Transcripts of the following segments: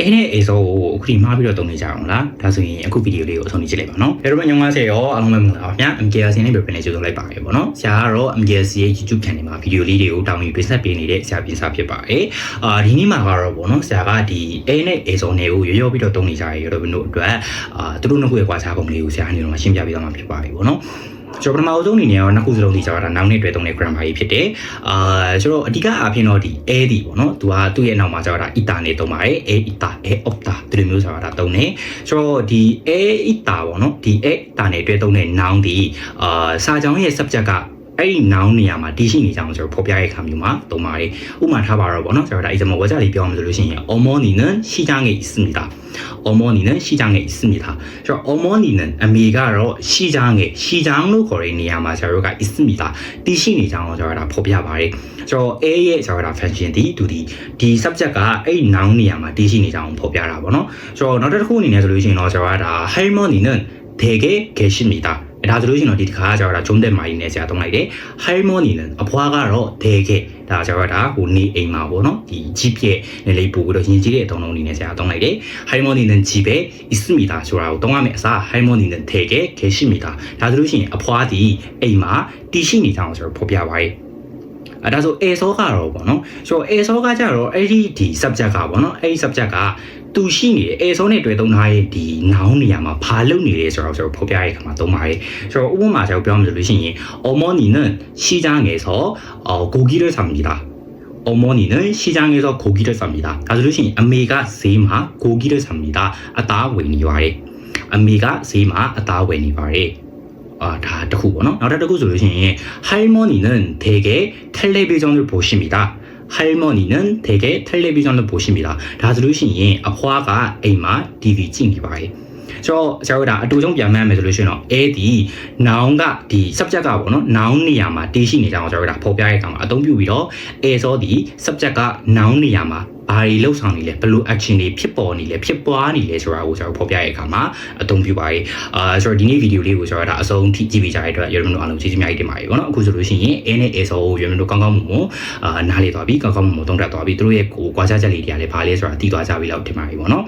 အဲနဲ့အေဆိုကိုအခုဒီမှားပြီးတော့တုံးနေကြအောင်လားဒါဆိုရင်အခုဗီဒီယိုလေးကိုအဆုံးထိကြည့်လိုက်ပါနော်ယတို့ညောင်း90ရောအားလုံးပဲမင်္ဂလာပါဗျာ MKRC နဲ့ပြန်ပြန်လေးကြိုဆိုလိုက်ပါရပေါ့နော်ဆရာကတော့ MKRC ရဲ့ YouTube channel မှာဗီဒီယိုလေးတွေကိုတောင်းယူတင်ဆက်ပေးနေတဲ့ဆရာပြင်စာဖြစ်ပါတယ်အာဒီနေ့မှာကတော့ပေါ့နော်ဆရာကဒီအဲနဲ့အေဆိုနဲ့ကိုရောရောပြီးတော့တုံးနေကြရရောတို့အတွက်အာသူတို့နှစ်ခုရဲ့ကွာခြားပုံလေးကိုဆရာအနေနဲ့ရှင်းပြပေးသွားမှာဖြစ်ပါတယ်ပေါ့နော် ကျွန်တော်ပထမအဆုံးအနေနဲ့တော့နှစ်ခုစလုံးဒီကြတာနောက်နေ့တွေ့သုံးတဲ့ grammar ကြီးဖြစ်တယ်။အာကျွန်တော်အဓိကအားဖြင့်တော့ဒီ a ဒီပေါ့နော်။သူကသူ့ရဲ့နောက်မှာကျတော့ဒါ ita နဲ့သုံးပါတယ်။ a ita a opta ဒီလိုမျိုးဆိုတာဒါသုံးတယ်။ကျွန်တော်ဒီ a ita ပေါ့နော်။ဒီ a ita နဲ့တွေ့သုံးတဲ့ noun ဒီအာစာကြောင်းရဲ့ subject က အဲ့ဒီ noun နေရာမှာတည်ရှိနေကြအောင်ကျွန်တော်ဖော်ပြတဲ့အခါမျိုးမှာသုံးပါတယ်။ဥပမာထားပါတော့ပေါ့နော်။ကျွန်တော်ဒါ example ဝါကြလေးပြောအောင်ဆိုလို့ရှိရင် 어머니는 시장에 있습니다. 어머니는 시장에 있습니다. 저 어머니는 아미가로 시장에 시장로 거래 니야마 저가 있습니다. 디시니 장어 저라 포비아바리. 저 A의 저라 팬션디 두디 디 subject가 A noun 니야마 디시니 장 포비아라 보노. 저 너들 후니네 솔루션 너 저라 할머니는 댁에 계십니다. အဲဒါဆိုလို့ရှိရင်တော့ဒီတစ်ခါကကျတော့ဒါဂျုံးတက်မာကြီးနဲ့ဆရာသုံးလိုက်တယ် harmony နဲ့အဖွားကတော့ဒဲခဲ့ဒါကျတော့ဒါဟိုနေအိမ်မှာပေါ့နော်ဒီကြီးပြက်နေလေးပို့ပြီးတော့ရင်ကြီးတဲ့အတုံးလုံးနေနဲ့ဆရာသုံးလိုက်တယ် harmony နဲ့ကြီးပဲ ismita ဆိုတာကိုသုံးရမယ်အစား harmony နဲ့ထဲခဲ့ခဲရှိမိတာဒါဆိုလို့ရှိရင်အဖွားဒီအိမ်မှာတည်ရှိနေကြအောင်ဆိုတော့ဖော်ပြပါတယ် အဲဒါဆို A ဆောကတော့ပေါ့နော်ဆိုတော့ A ဆောကကြတော့အဲ့ဒီဒီ subject ကပေါ့နော်အဲ့ဒီ subject ကသူရှိနေတယ် A ဆောနဲ့တွေ့သုံးထားတဲ့ဒီ noun နေရာမှာဘာလုပ်နေလဲဆိုတော့ကျွန်တော်ဖော်ပြရတဲ့အခါမှာသုံးပါတယ်ဆိုတော့ဥပမာကျွန်တော်ပြောမှဆိုလို့ရှိရင် 어머니는 시장에서 어, 고기를 삽니다 어머니는 시장에서 고기를 삽니다. 다들으신 아메가 세마 고기를 삽니다. 아따 웨니와레. 아메가 세마 아따 웨니와 레. 아, 다 듣고 보나? 나라 듣고 소리신 할머니는 대개 텔레비전을 보십니다. 할머니는 대개 텔레비전을 보십니다. 다 들으신 아화가 에이마 TV 찡이바이. ကျွန်တော်ဆရာတို့ဒါအတူဆုံးပြန်မှန်းမယ်ဆိုလို့ရှိရင်တော့ A ဒီ noun ကဒီ subject ကပေါ့နော် noun နေရာမှာတည်ရှိနေကြအောင်ကျွန်တော်တို့ဒါဖော်ပြတဲ့အခါမှာအသုံးပြုပြီးတော့ A စောဒီ subject က noun နေရာမှာ ဘာတွေလှုပ်ဆောင်နေလဲဘယ်လို action တွေဖြစ်ပေါ်နေလဲဖြစ်ပွားနေလဲဆိုတာကိုကျွန်တော်ဖော်ပြရဲ့အခါမှာအသုံးပြုပါတယ်အာဆိုတော့ဒီနေ့ဗီဒီယိုလေးကိုကျွန်တော်ဒါအဆုံးထိကြည့်ပေးကြတဲ့အတွက်ရုံတို့အားလုံးကျေးဇူးများကြီးတင်ပါတယ်ပေါ့နော်အခုဆိုလို့ရှိရင် A နဲ့ A ဆိုရုံတို့ကောင်းကောင်းမွန်မွန်အာနားလေသွားပြီကောင်းကောင်းမွန်မွန်သုံးတတ်သွားပြီသူတို့ရဲ့ကိုကွာခြားချက်လေးတွေကလည်းဘာလဲဆိုတာသိသွားကြပြီလို့တင်ပါတယ်ပေါ့နော်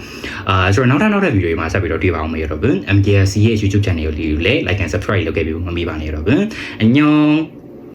အာဆိုတော့နောက်ထပ်နောက်ထပ်ဗီဒီယိုတွေမှာဆက်ပြီးတော့တွေ့ပါအောင်မေရောဘင် MDRC ရဲ့ YouTube channel လေးကိုလည်း like and subscribe လုပ်ခဲ့ပြီးမမေ့ပါနဲ့ရောဘင်အညောင်း